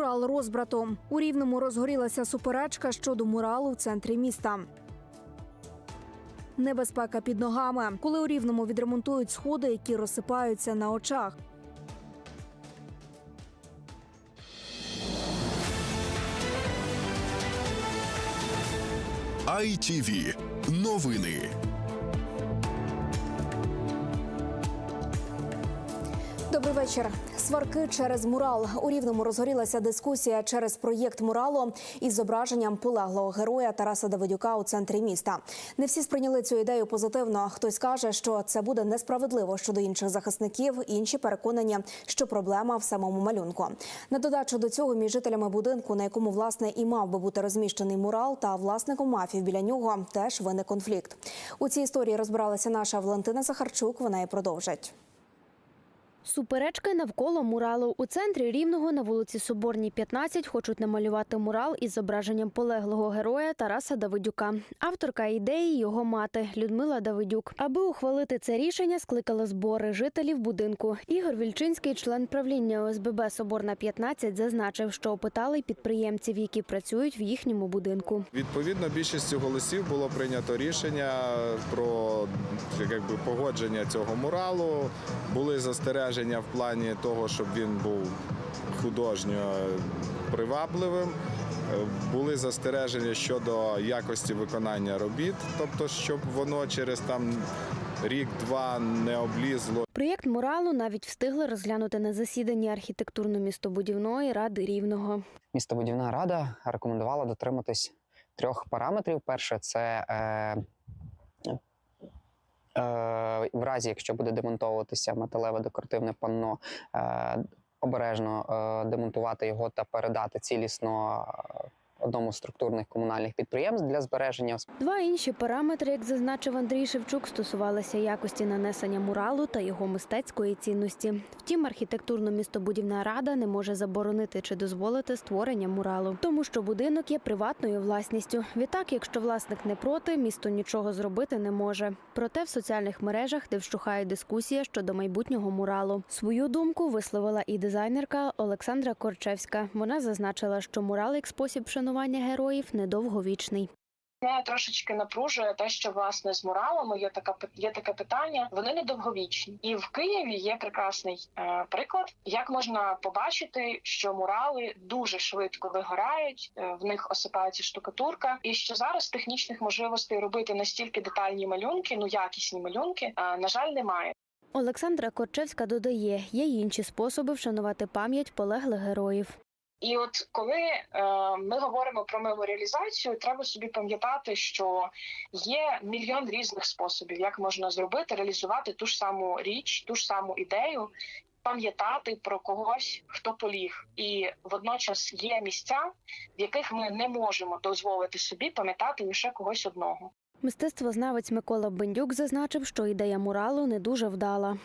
Мурал розбрату. У Рівному розгорілася суперечка щодо муралу в центрі міста. Небезпека під ногами, коли у Рівному відремонтують сходи, які розсипаються на очах. ITV. Новини. Добрий вечір. Сварки через мурал. У Рівному розгорілася дискусія через проєкт муралу із зображенням полеглого героя Тараса Давидюка у центрі міста. Не всі сприйняли цю ідею позитивно. Хтось каже, що це буде несправедливо щодо інших захисників. Інші переконані, що проблема в самому малюнку. На додачу до цього між жителями будинку, на якому власне і мав би бути розміщений мурал, та власником мафів біля нього теж виник конфлікт. У цій історії розбиралася наша Валентина Захарчук. Вона і продовжить. Суперечки навколо муралу у центрі рівного на вулиці Соборній, 15 хочуть намалювати мурал із зображенням полеглого героя Тараса Давидюка. Авторка ідеї його мати Людмила Давидюк. Аби ухвалити це рішення, скликали збори жителів будинку. Ігор Вільчинський, член правління ОСББ Соборна 15, зазначив, що опитали підприємців, які працюють в їхньому будинку. Відповідно, більшістю голосів було прийнято рішення про якби, погодження цього муралу. Були застереження в плані того, щоб він був художньо привабливим. Були застереження щодо якості виконання робіт, тобто, щоб воно через там рік-два не облізло. Проєкт муралу навіть встигли розглянути на засіданні архітектурно-містобудівної ради рівного. Містобудівна рада рекомендувала дотриматись трьох параметрів. Перше, це е, в разі, якщо буде демонтовуватися металеве декоративне панно, е, обережно е, демонтувати його та передати цілісно е, одному з структурних комунальних підприємств для збереження. Два інші параметри, як зазначив Андрій Шевчук, стосувалися якості нанесення муралу та його мистецької цінності. Втім, архітектурно-містобудівна рада не може заборонити чи дозволити створення муралу, тому що будинок є приватною власністю. Відтак, якщо власник не проти, місто нічого зробити не може. Проте в соціальних мережах, де вщухає дискусія щодо майбутнього муралу, свою думку висловила і дизайнерка Олександра Корчевська. Вона зазначила, що мурал як спосіб шанування героїв недовговічний. Мене трошечки напружує те, що власне з муралами є така є таке питання. Вони недовговічні, і в Києві є прекрасний е, приклад, як можна побачити, що мурали дуже швидко вигорають, е, в них осипається штукатурка, і що зараз технічних можливостей робити настільки детальні малюнки, ну якісні малюнки, е, на жаль, немає. Олександра Корчевська додає, є й інші способи вшанувати пам'ять полеглих героїв. І от коли е, ми говоримо про меморіалізацію, треба собі пам'ятати, що є мільйон різних способів, як можна зробити, реалізувати ту ж саму річ, ту ж саму ідею, пам'ятати про когось, хто поліг. І водночас є місця, в яких ми не можемо дозволити собі пам'ятати лише когось одного. Мистецтвознавець Микола Бендюк зазначив, що ідея муралу не дуже вдала.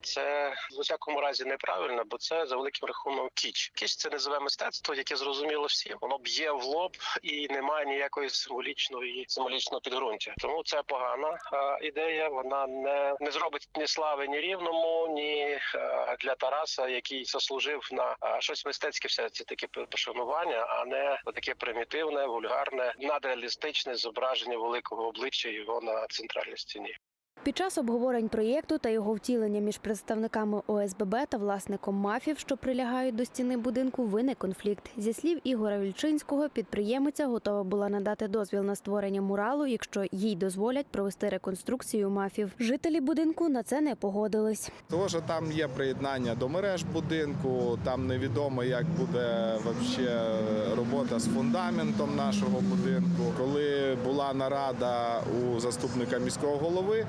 Це в усякому разі неправильно, бо це за великим рахунком кіч. Кіч це називе мистецтво, яке зрозуміло всім. Воно б'є в лоб і немає ніякої символічної символічного підґрунтя. Тому це погана а, ідея. Вона не, не зробить ні слави ні рівному, ні а, для Тараса, який заслужив на а, щось мистецьке. Все це таке пошанування, а не таке примітивне, вульгарне, надреалістичне зображення великого обличчя його на центральній стіні. Під час обговорень проєкту та його втілення між представниками ОСББ та власником мафів, що прилягають до стіни будинку, виник конфлікт. Зі слів Ігоря Вільчинського, підприємиця готова була надати дозвіл на створення муралу, якщо їй дозволять провести реконструкцію мафів. Жителі будинку на це не погодились. Тому що там є приєднання до мереж будинку, там невідомо, як буде вообще робота з фундаментом нашого будинку. Коли була нарада у заступника міського голови,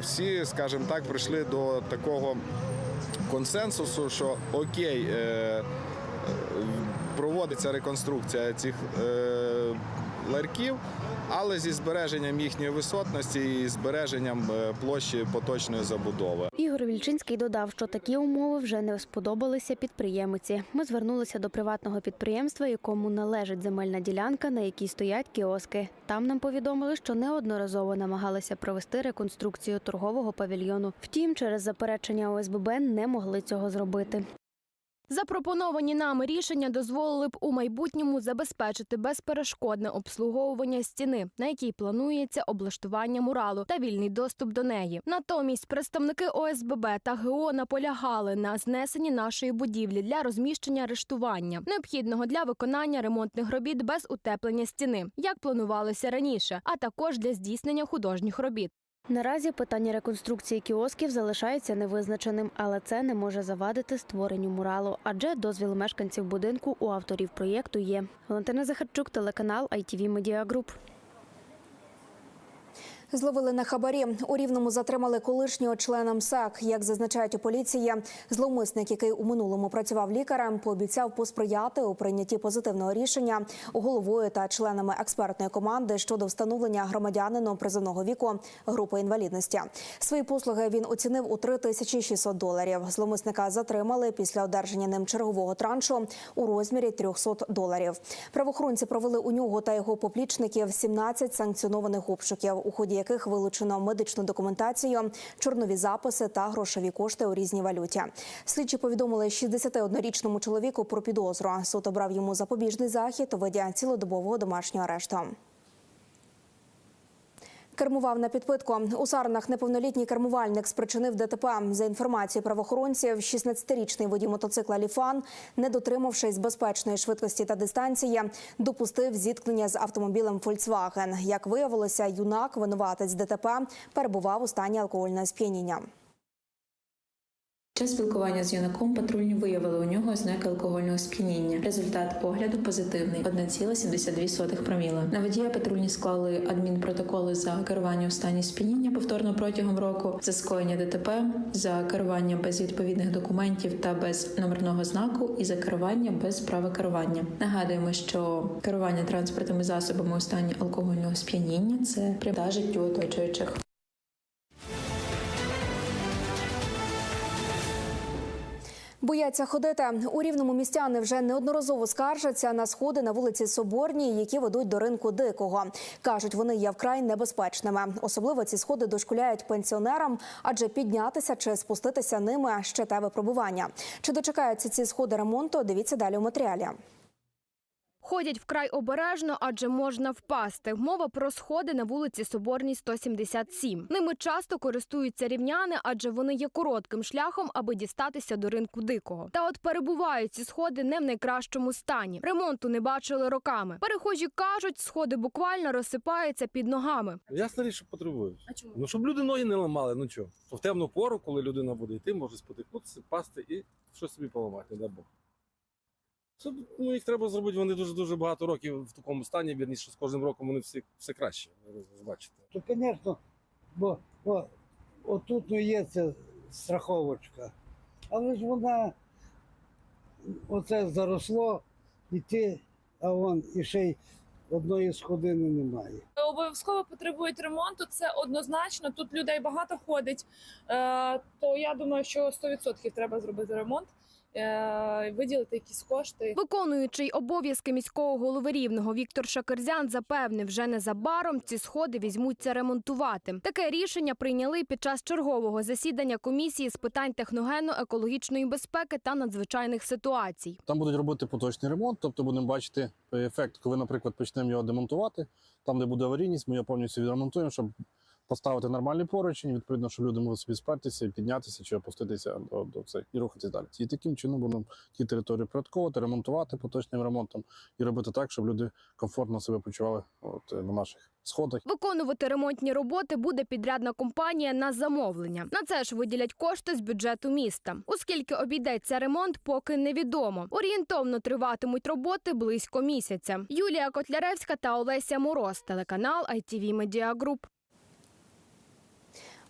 всі, скажімо так, прийшли до такого консенсусу, що окей. е, е, Проводиться реконструкція цих ларків, ларьків, але зі збереженням їхньої висотності і збереженням е, площі поточної забудови. Ігор Вільчинський додав, що такі умови вже не сподобалися підприємиці. Ми звернулися до приватного підприємства, якому належить земельна ділянка, на якій стоять кіоски. Там нам повідомили, що неодноразово намагалися провести реконструкцію торгового павільйону. Втім, через заперечення ОСББ не могли цього зробити. Запропоновані нами рішення дозволили б у майбутньому забезпечити безперешкодне обслуговування стіни, на якій планується облаштування муралу та вільний доступ до неї. Натомість представники ОСББ та ГО наполягали на знесенні нашої будівлі для розміщення арештування, необхідного для виконання ремонтних робіт без утеплення стіни, як планувалося раніше, а також для здійснення художніх робіт. Наразі питання реконструкції кіосків залишається невизначеним, але це не може завадити створенню муралу, адже дозвіл мешканців будинку у авторів проєкту є. Валентина Захарчук, телеканал ITV Media Group. Зловили на хабарі. У Рівному затримали колишнього члена МСЕК. Як зазначають у поліції, зловмисник, який у минулому працював лікарем, пообіцяв посприяти у прийнятті позитивного рішення головою та членами експертної команди щодо встановлення громадянину призовного віку групи інвалідності. Свої послуги він оцінив у 3600 доларів. Зловмисника затримали після одержання ним чергового траншу у розмірі 300 доларів. Правоохоронці провели у нього та його поплічників 17 санкціонованих обшуків, у ході яких вилучено медичну документацію, чорнові записи та грошові кошти у різній валюті. Слідчі повідомили 61-річному чоловіку про підозру. Суд обрав йому запобіжний захід у виді цілодобового домашнього арешту. Кермував на підпитку. У Сарнах неповнолітній кермувальник спричинив ДТП. За інформацією правоохоронців, 16-річний водій мотоцикла Ліфан, не дотримавшись безпечної швидкості та дистанції, допустив зіткнення з автомобілем Фольксваген. Як виявилося, юнак, винуватець ДТП, перебував у стані алкогольного сп'яніння. Час спілкування з юнаком патрульні виявили у нього ознаки алкогольного сп'яніння. Результат огляду позитивний 1,72 проміла. На водія патрульні склали адмінпротоколи за керування в стані сп'яніння повторно протягом року, за скоєння ДТП, за керування без відповідних документів та без номерного знаку і за керування без права керування. Нагадуємо, що керування транспортними засобами у стані алкогольного сп'яніння це пряма життю оточуючих. Бояться ходити у рівному містяни вже неодноразово скаржаться на сходи на вулиці Соборній, які ведуть до ринку дикого. кажуть, вони є вкрай небезпечними. Особливо ці сходи дошкуляють пенсіонерам, адже піднятися чи спуститися ними ще те випробування. Чи дочекаються ці сходи ремонту? Дивіться далі у матеріалі. Ходять вкрай обережно, адже можна впасти. Мова про сходи на вулиці Соборній 177. Ними часто користуються рівняни, адже вони є коротким шляхом, аби дістатися до ринку дикого. Та от перебувають ці сходи не в найкращому стані. Ремонту не бачили роками. Перехожі кажуть, сходи буквально розсипаються під ногами. Ясно річ, що потребують. А чому? Ну, щоб люди ноги не ламали, ну чого. То в темну пору, коли людина буде йти, може спотикнутися, пасти і щось собі поламати, не дай Бог. Це, ну, їх треба зробити, вони дуже-дуже багато років в такому стані, вірніше, з кожним роком вони всі, все краще, ви бачите. То, звісно, бо о, отут ну, є ця страховочка. Але ж вона оце заросло, і ти, а вон і ще й одної сходини немає. обов'язково потребують ремонту. Це однозначно. Тут людей багато ходить. Е, то я думаю, що 100% треба зробити ремонт, виділити якісь кошти. Виконуючий обов'язки міського голови рівного Віктор Шакерзян запевнив, вже незабаром ці сходи візьмуться ремонтувати. Таке рішення прийняли під час чергового засідання комісії з питань техногенно-екологічної безпеки та надзвичайних ситуацій. Там будуть робити поточний ремонт, тобто будемо бачити ефект, коли, наприклад, почнемо його демонтувати. Там, де буде аварійність, ми його повністю відремонтуємо, щоб поставити нормальний поручень, відповідно, щоб люди могли собі спертися, піднятися чи опуститися до, до цих і рухатись далі. І таким чином будемо ті території порядковувати, ремонтувати поточним ремонтом і робити так, щоб люди комфортно себе почували от, на наших сходах. Виконувати ремонтні роботи буде підрядна компанія на замовлення. На це ж виділять кошти з бюджету міста. Оскільки обійдеться ремонт, поки невідомо. Орієнтовно триватимуть роботи близько місяця. Юлія Котляревська та Олеся Мороз, телеканал ITV Media Group.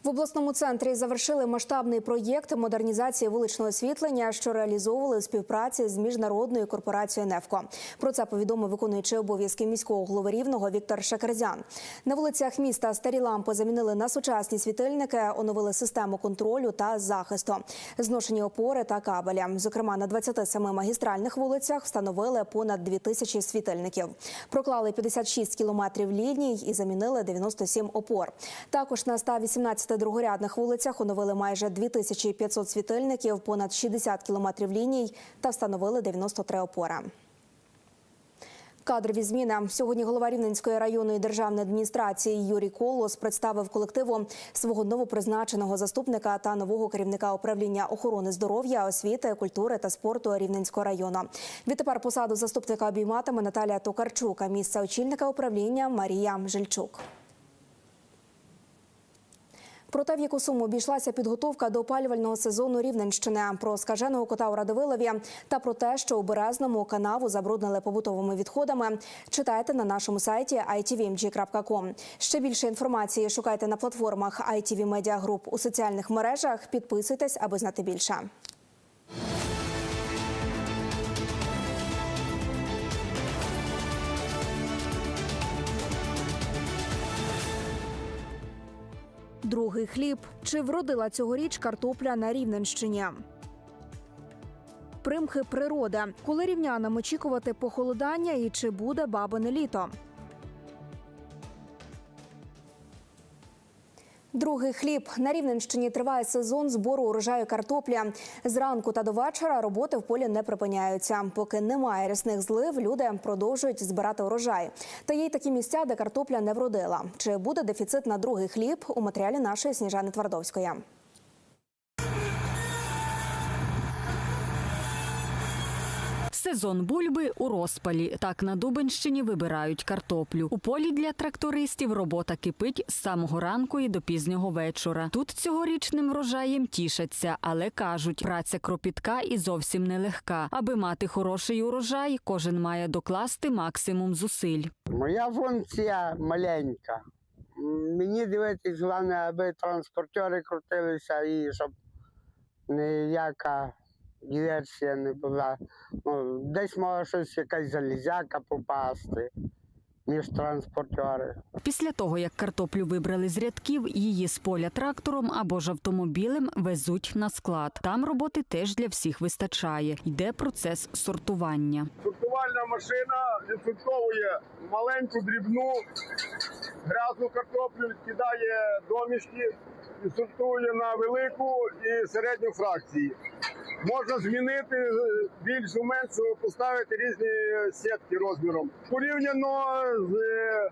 В обласному центрі завершили масштабний проєкт модернізації вуличного освітлення, що реалізовували у співпраці з міжнародною корпорацією «Нефко». Про це повідомив виконуючий обов'язки міського голови рівного Віктор Шакерзян. На вулицях міста старі лампи замінили на сучасні світильники, оновили систему контролю та захисту, зношені опори та кабелі. Зокрема, на 27 магістральних вулицях встановили понад 2 тисячі світильників. Проклали 56 кілометрів ліній і замінили 97 опор. Також на 118 15 другорядних вулицях оновили майже 2500 світильників, понад 60 кілометрів ліній та встановили 93 опори. Кадрові зміни сьогодні голова Рівненської районної державної адміністрації Юрій Колос представив колективу свого новопризначеного заступника та нового керівника управління охорони здоров'я, освіти, культури та спорту Рівненського району. Відтепер посаду заступника обійматиме Наталія Токарчук, а місце очільника управління Марія Жильчук. Про те, в яку суму обійшлася підготовка до опалювального сезону Рівненщини, про скаженого кота у Радовилові та про те, що у Березному канаву забруднили побутовими відходами, читайте на нашому сайті itvmg.com. Ще більше інформації шукайте на платформах ITV Media Group у соціальних мережах. Підписуйтесь, аби знати більше. Другий хліб. Чи вродила цьогоріч картопля на Рівненщині? Примхи природи. Коли рівнянам очікувати похолодання і чи буде бабине літо? Другий хліб на Рівненщині триває сезон збору урожаю картопля. Зранку та до вечора роботи в полі не припиняються. Поки немає рясних злив, люди продовжують збирати урожай. Та є й такі місця, де картопля не вродила. Чи буде дефіцит на другий хліб у матеріалі нашої Сніжани Твардовської? Сезон бульби у розпалі. Так на Дубенщині вибирають картоплю. У полі для трактористів робота кипить з самого ранку і до пізнього вечора. Тут цьогорічним врожаєм тішаться, але кажуть, праця кропітка і зовсім нелегка. Аби мати хороший урожай, кожен має докласти максимум зусиль. Моя функція маленька. Мені дивитись, головне, аби транспортери крутилися і щоб ніяка диверсія не була. Ну, десь може щось якась залізяка попасти між транспортери. Після того, як картоплю вибрали з рядків, її з поля трактором або ж автомобілем везуть на склад. Там роботи теж для всіх вистачає. Йде процес сортування. Сортувальна машина відсортовує маленьку дрібну грязну картоплю, кидає домішки сортує на велику і середню фракції. Можна змінити е, більшу меншу, поставити різні сітки розміром. Порівняно з е,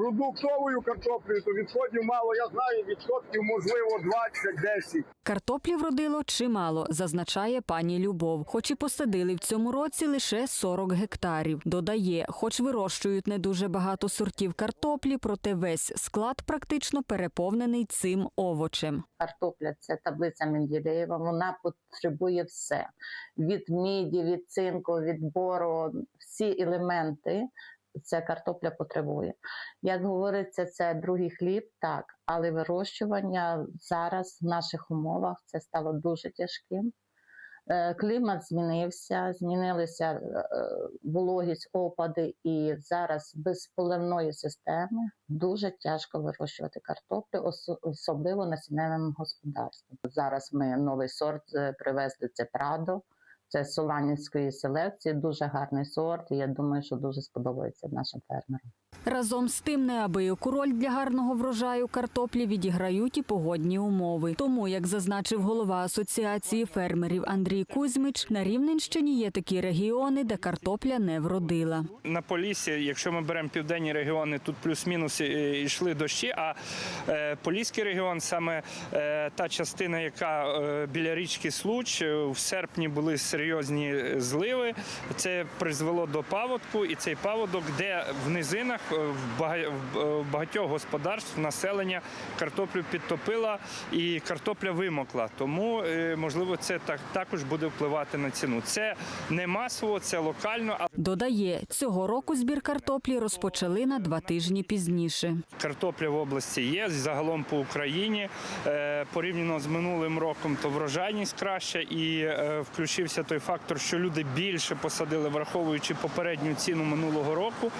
продуктовою картоплею, то відходів мало. Я знаю, відсотків можливо 20-10. Картоплі вродило чимало, зазначає пані Любов. Хоч і посадили в цьому році лише 40 гектарів. Додає, хоч вирощують не дуже багато сортів картоплі, проте весь склад практично переповнений цим овочем. Картопля це таблиця Менделєєва, вона потребує все: від міді, від цинку, від бору, всі елементи. Ця картопля потребує. Як говориться, це другий хліб, так, але вирощування зараз в наших умовах це стало дуже тяжким. Е, Клімат змінився, змінилися е, вологість, опади, і зараз без поливної системи дуже тяжко вирощувати картоплю, особливо на сімейному господарстві. Зараз ми новий сорт е, привезли це Прадо. Це Соланівської селекції, дуже гарний сорт. І я думаю, що дуже сподобається нашим фермерам. Разом з тим, неабияку роль для гарного врожаю картоплі відіграють і погодні умови. Тому, як зазначив голова асоціації фермерів Андрій Кузьмич, на Рівненщині є такі регіони, де картопля не вродила. На Поліссі, якщо ми беремо південні регіони, тут плюс-мінус йшли дощі. А е, Поліський регіон, саме е, та частина, яка е, біля річки Случ, в серпні були серйозні зливи. Це призвело до паводку, і цей паводок, де в низинах е, в бага- в е, багатьох господарств населення картоплю підтопила і картопля вимокла. Тому е, можливо це так також буде впливати на ціну. Це не масово, це локально. Додає, цього року збір картоплі розпочали на два тижні пізніше. Картопля в області є загалом по Україні. Е, Порівняно з минулим роком, то врожайність краща і е, включився той фактор, що люди більше посадили, враховуючи попередню ціну минулого року.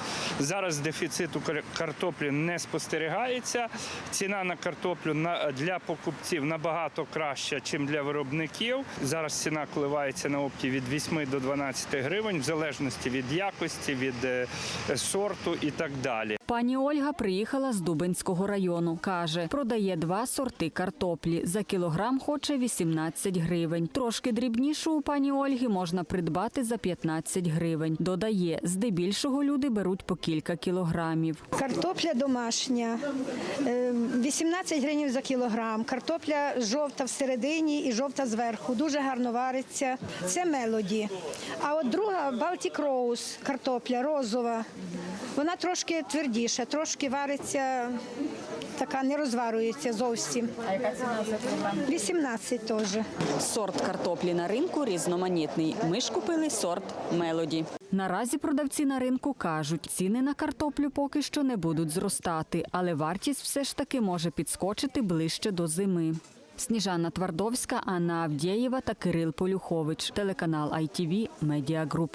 Зараз дефіциту картоплі не спостерігається. Ціна на картоплю для покупців набагато краща, ніж для виробників. Зараз ціна коливається на опті від 8 до 12 гривень, в залежності від якості, від е, сорту і так далі. Пані Ольга приїхала з Дубинського району. Каже, продає два сорти картоплі. За кілограм хоче 18 гривень. Трошки дрібнішу у пані Ольги можна придбати за 15 гривень. Додає, здебільшого люди беруть по кілька кілограмів. Картопля домашня, е, 18 гривень за кілограм. Картопля жовта всередині і жовта зверху. Дуже гарно вариться. Це мелоді. А от друга Балтік Роуз, картопля розова. Вона трошки твердіша, трошки вариться, така не розварюється зовсім. А яка ціна за кілограм? 18 теж. Сорт картоплі на ринку різноманітний. Ми ж купили сорт Мелоді. Наразі продавці на ринку кажуть, ціни на картоплю поки що не будуть зростати, але вартість все ж таки може підскочити ближче до зими. Сніжана Твардовська, Анна Авдєєва та Кирил Полюхович. Телеканал ITV Media Group.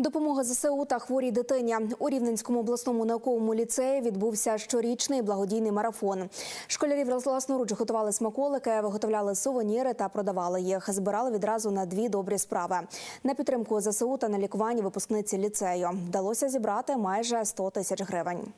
Допомога ЗСУ та хворій дитині у Рівненському обласному науковому ліцеї відбувся щорічний благодійний марафон. Школярів власноруч готували смаколики, виготовляли сувеніри та продавали їх. Збирали відразу на дві добрі справи на підтримку ЗСУ та на лікування випускниці ліцею. Вдалося зібрати майже 100 тисяч гривень.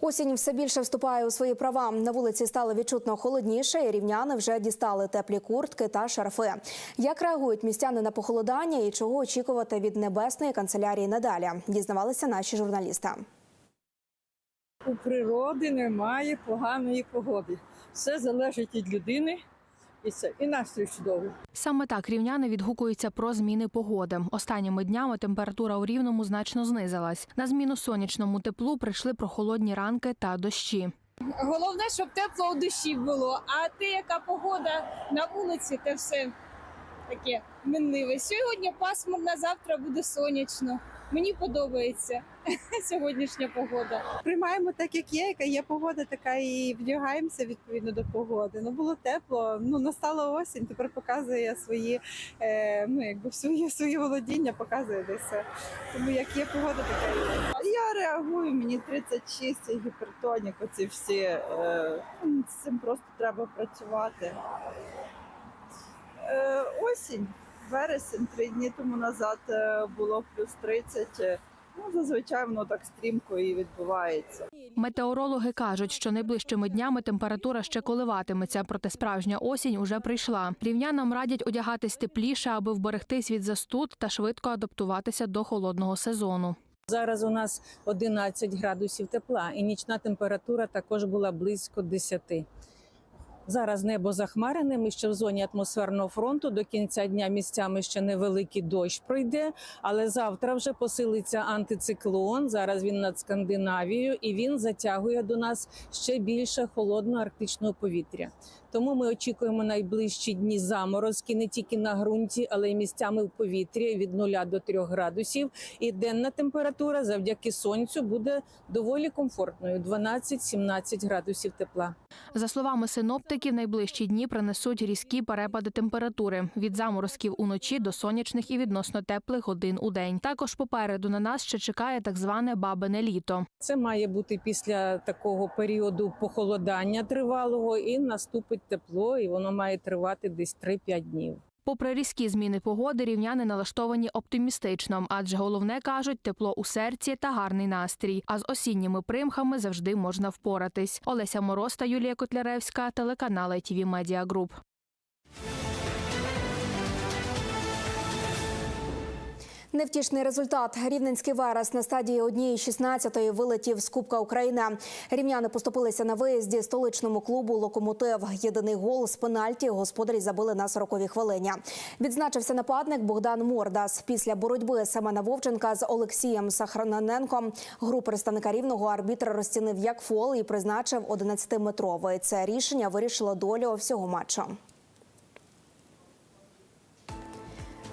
Осінь все більше вступає у свої права. На вулиці стало відчутно холодніше, і рівняни вже дістали теплі куртки та шарфи. Як реагують містяни на похолодання і чого очікувати від небесної канцелярії надалі? Дізнавалися наші журналісти. У природи немає поганої погоди. Все залежить від людини і все. І настрій чудовий. Саме так рівняни відгукуються про зміни погоди. Останніми днями температура у рівному значно знизилась. На зміну сонячному теплу прийшли прохолодні ранки та дощі. Головне, щоб тепло у душі було. А те, яка погода на вулиці, те все таке мінливе. Сьогодні пасмурно, завтра буде сонячно. Мені подобається сьогоднішня погода. Приймаємо так, як є, яка є погода, така і вдягаємося відповідно до погоди. Ну було тепло. Ну настала осінь. Тепер показує свої, е, ну якби своє своє володіння, показує десь. все. Тому як є погода, така і є. Я реагую. Мені 36, і гіпертонік. Оці всі е, ну, з цим просто треба працювати. Е, осінь, вересень, три дні тому назад е, було плюс 30. Е, Ну, зазвичай воно так стрімко і відбувається. Метеорологи кажуть, що найближчими днями температура ще коливатиметься, проте справжня осінь уже прийшла. Рівнянам радять одягатись тепліше, аби вберегтись від застуд та швидко адаптуватися до холодного сезону. Зараз у нас 11 градусів тепла, і нічна температура також була близько 10. Зараз небо захмарене. Ми ще в зоні атмосферного фронту. До кінця дня місцями ще невеликий дощ пройде. Але завтра вже посилиться антициклон. Зараз він над Скандинавією, і він затягує до нас ще більше холодного арктичного повітря. Тому ми очікуємо найближчі дні заморозки не тільки на ґрунті, але й місцями в повітрі від 0 до 3 градусів. І денна температура завдяки сонцю буде доволі комфортною 12-17 градусів тепла. За словами синоптиків, найближчі дні принесуть різкі перепади температури від заморозків уночі до сонячних і відносно теплих годин у день. Також попереду на нас ще чекає так зване бабине літо. Це має бути після такого періоду похолодання тривалого, і наступить тепло, і воно має тривати десь 3-5 днів. Попри різкі зміни погоди, рівняни налаштовані оптимістично, адже головне кажуть тепло у серці та гарний настрій. А з осінніми примхами завжди можна впоратись. Олеся Мороз та Юлія Котляревська, телеканал ITV Media Group. Невтішний результат. Рівненський Верес на стадії однієї 16-ї вилетів з Кубка України. Рівняни поступилися на виїзді столичному клубу Локомотив. Єдиний гол з пенальті господарі забили на 40-й хвилині. Відзначився нападник Богдан Мордас. Після боротьби Семена Вовченка з Олексієм Сахраненком гру представника рівного арбітр розцінив як фол і призначив 11-метровий. Це рішення вирішило долю всього матчу.